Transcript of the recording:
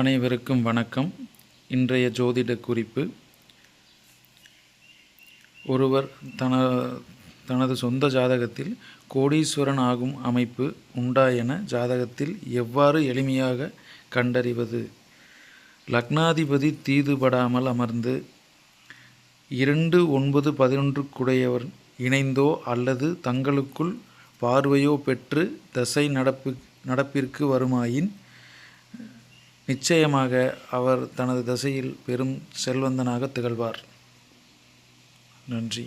அனைவருக்கும் வணக்கம். இன்றைய ஜோதிட குறிப்பு. ஒருவர் தன தனது சொந்த ஜாதகத்தில் கோடீஸ்வரன் ஆகும் அமைப்பு உண்டா என ஜாதகத்தில் எவ்வாறு எளிமையாக கண்டறிவது? லக்னாதிபதி தீதுபடாமல் அமர்ந்து இரண்டு ஒன்பது பதினொன்றுக்குடையவர் இணைந்தோ அல்லது தங்களுக்குள் பார்வையோ பெற்று தசை நடப்பு நடப்பிற்கு வருமாயின் நிச்சயமாக அவர் தனது திசையில் பெரும் செல்வந்தனாக திகழ்வார். நன்றி.